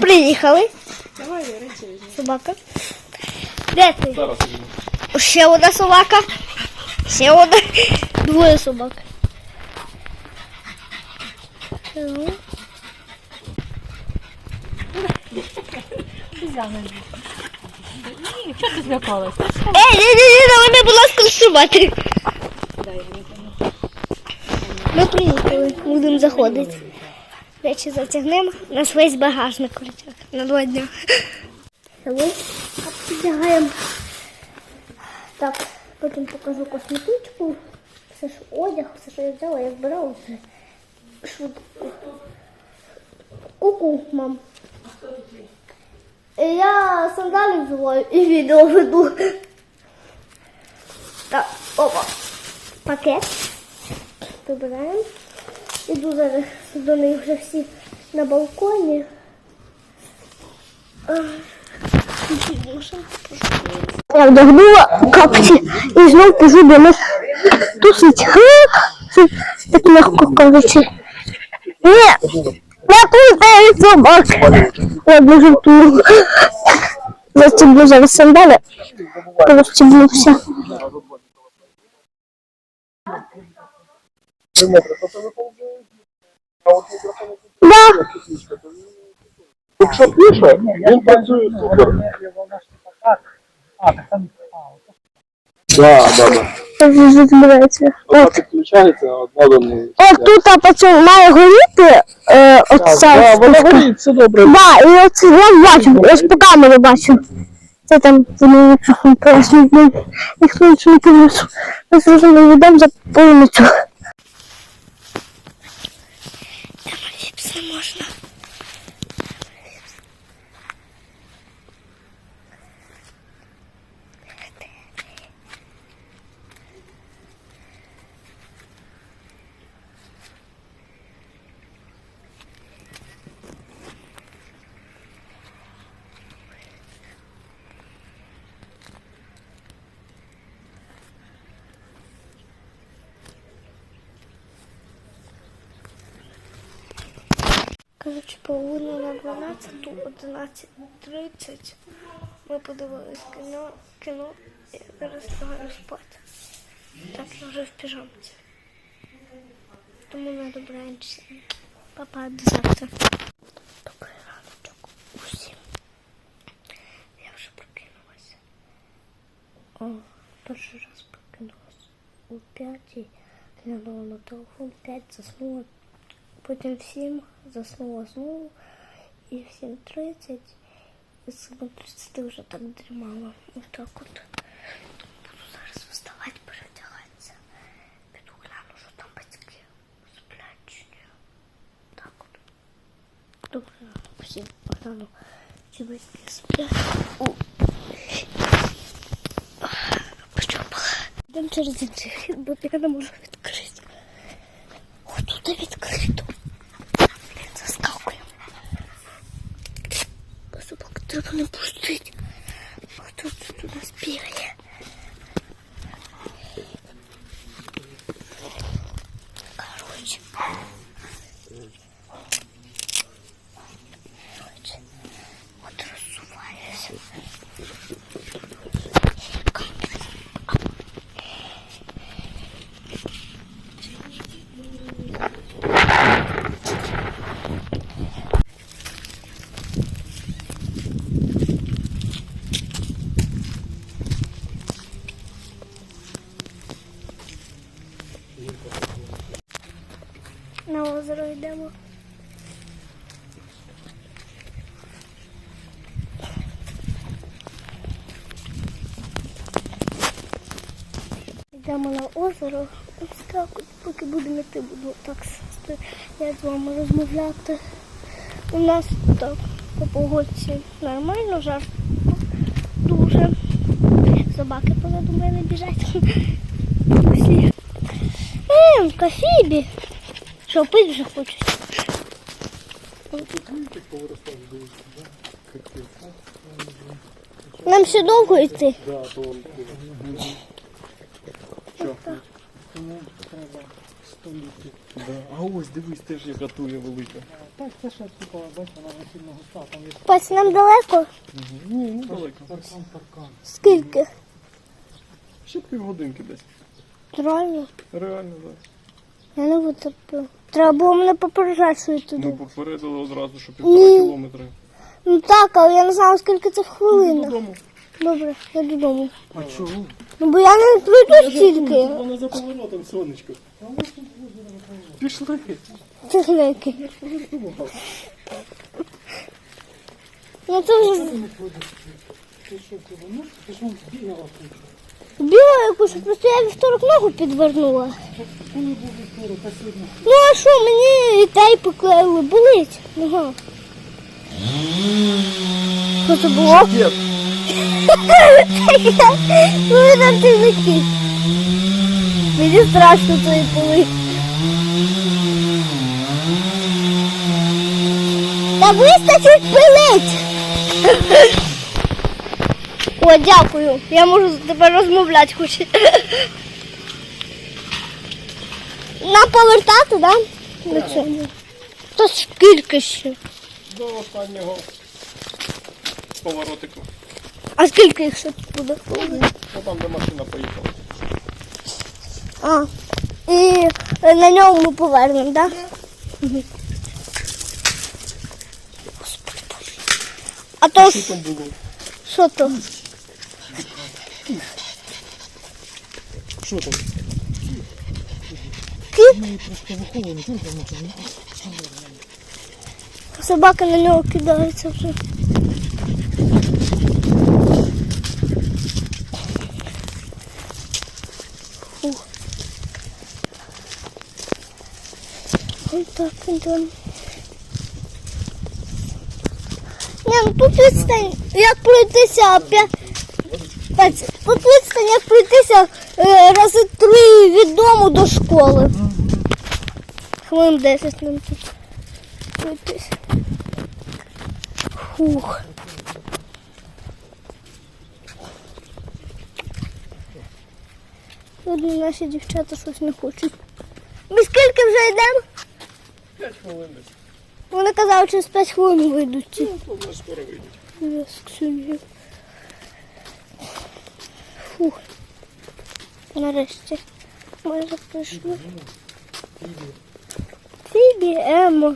приїхали. Собака. Де ти? Ще одна собака. Ще одна. Двоє собак. Ну. Ні, чого ти злякалась? Ей, ні, ні, ні, на мене, будь ласка, стрибати. Ми приїхали, будемо заходити. Речі затягнемо. Нас весь багажник кричать на два дня. Ми підтягаємо. Так, потім покажу косметичку. Все ж одяг, все, що я взяла, я збирала все. Швидко. Ку-ку, мам. Я сандалі взуваю і відео веду. Так, опа. Пакет. Вибираємо. Іду зараз до них вже всі на балконі. Я вдягнула капці і знов кажу до них тусить. Так легко кажучи. Ні, не пустай собак. Я дуже ту. Застіблю зараз сандалі. Розстіблюся. Да. Якщо пише, він працює супер. А, так там. Да, да, да. Вже збирається. Вона підключається одна до неї. О, тут а потім має горіти е, оця Да, вона штука. горить, все добре. Да, і оце я бачу, ось по камері бачу. Це там вони мікрофон пояснюють, ну, ніхто нічого не повністю. Ми зрозуміли, йдемо за повністю. można. Коротше, половина на 12, 11.30. Ми подивились кіно, кіно і зараз лягаю спати. Так, я вже в піжамці. Тому треба бранчити. Папа, до завтра. Добрий раночок усім. Я вже прокинулася. О, перший раз прокинулася. У п'ятій глянула на телефон, п'ять заснула. Потім в 7 заснула знову. І в 7.30 і з 7.30 вже так дрімала. Ось от. Буду зараз вставати, перевдягатися. Піду гляну, що там батьки сплять. Так от. Добре, всім погляну, чи батьки сплять. Йдемо через інший бо я не можу відкрити. О, тут відкрито. Блін, заскакуємо. Собак треба не пустити. Хто тут у нас бігає? Короче. Короче. От розсуваюся. На озеро йдемо. Йдемо на озеро. Ось так, поки будемо йти, буду так стояти з вами розмовляти. У нас так по погодці нормально, жарко дуже. Собаки позаду мене біжать. Всі. Ем, кафібі. Що, пить вже хочуть? Нам ще довго йти. Да, то он. Тому треба 100 літрів. Да. А ось дивись, теж яка туя велика. Так, це ще типа, бач, вона не сильно густа, там є Паць, нам далеко? Ні, ну далеко. паркан, паркан. Скільки? Ще півгодинки десь. Реально? Реально, так. Я не витерплю. Треба було мене попереджати, туди. Ну попередили одразу, що півтора Ні. кілометри. Ну так, але я не знала, скільки це в хвилинах. Додому. Добре, я додому. А чого? Ну бо я не пройду стільки. Вона за поворотом, сонечко. Пішли. Це. Ну це вже Ти воно? Ж вон тут. біла якусь, просто я вівторок ногу підвернула. Коли був вівторок, а сьогодні? Ну а що, мені і тей поклеїли, болить. Що це було? Дід, Ну ви там тільки. Мені страшно тої поли. Та вистачить пилить. О, дякую. Я можу тепер розмовляти хоч. Нам повертати, да? До цього. То скільки ще? до останнього поворотику. А скільки їх ще тут буде? Ну там, де машина поїхала. А, і на ньому ми повернемо, так? Да? А то Що там було? що то? Що там? Чого там? Собака на нього кидається вже. Так ідемо. Ні, ну тут відстань, як пройтися опять. Бач, Тут відстань, як пройтися е, рази три від дому до школи. Хвилин 10 нам тут пройтись. Фух. Сьогодні наші дівчата щось не хочуть. Ми скільки вже йдемо? П'ять хвилин десь. Вони казали, через 5 хвилин вийдуть. Ну, то вже скоро вийдуть. З Ксюнією. Фух. Нарешті. Майже прийшли. Фібі, Емо.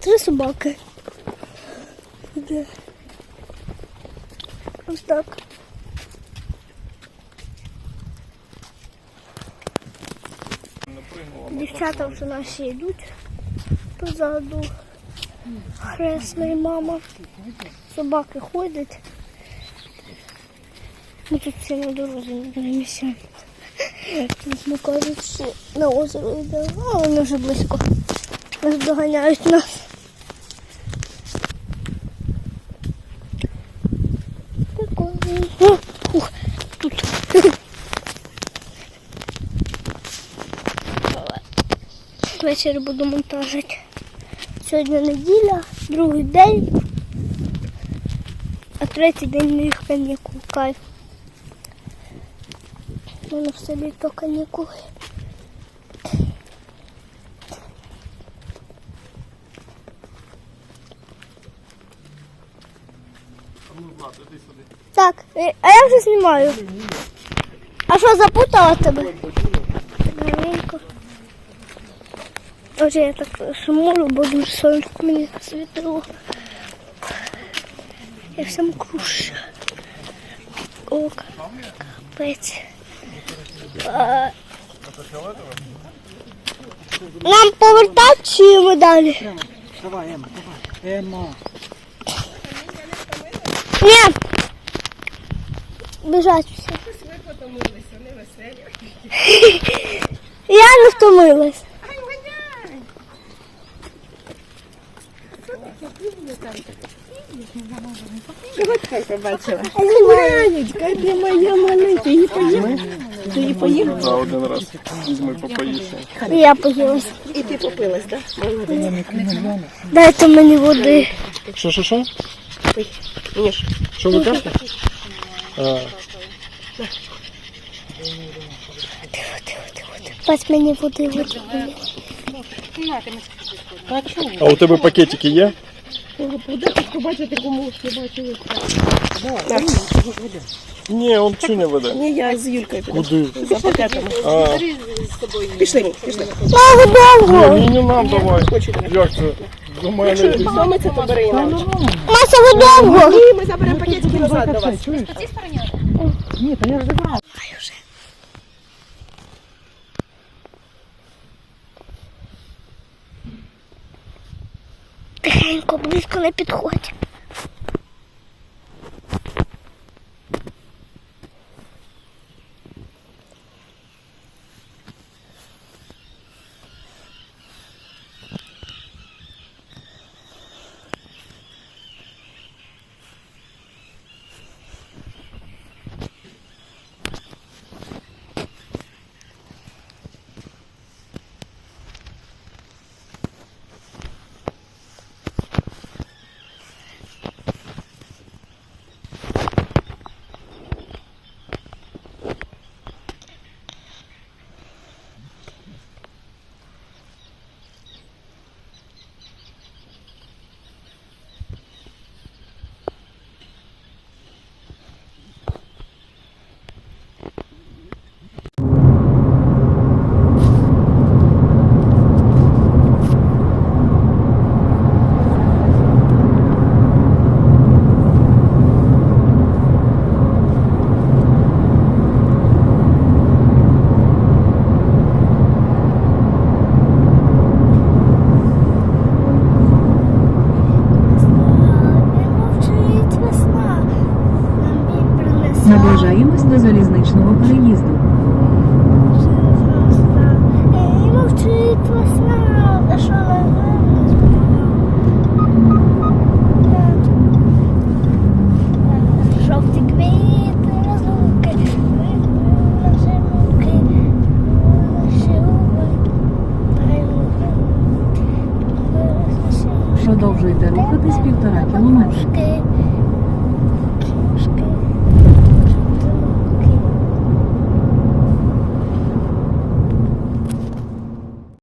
Три собаки. Де? Ось так. Дівчата вже наші йдуть позаду. Хресна і мама. Собаки ходять. Ми тут всі на дорозі не. Тут ми кажуть, що на озеро йде. А вони вже близько. Нас доганяють нас. Прикольно. О, Ух, тут. Ввечері буду монтажити. Сьогодні неділя, другий день, а третій день моїх канікул. Кайф. У мене все літо канікули. Так, е, а я вже знімаю. А що запутала тебе? Отже, я так шумлю, бо дуже сонечко мені світило. Я всім крушу. О, капець. А, Нам повертати чи ми далі? Давай, Ема, давай. Ема. Ні. Біжать всі. Я не втомилась. Янечка, ти моя маленька, її поїв. Ти її поїв? За один раз візьми попоїшся. Я поїлась. І ти попилась, так? Дайте мені води. Що, що, що? Ніж. Що ви кажете? А, Бач мені води води. А у тебе пакетики є? Подати, побачити комусь, не бачили. Ні, он чуня веде. Ні, я з Юлькою піду. Куди? За пакетами. Пішли, пішли. Мама, довго! ні, не нам давай. Хочете. Як це? До мене. Втомиться, то бери. Мася, ви довго! Ні, ми заберемо пакетики назад до вас. Тихенько, близько не підходь.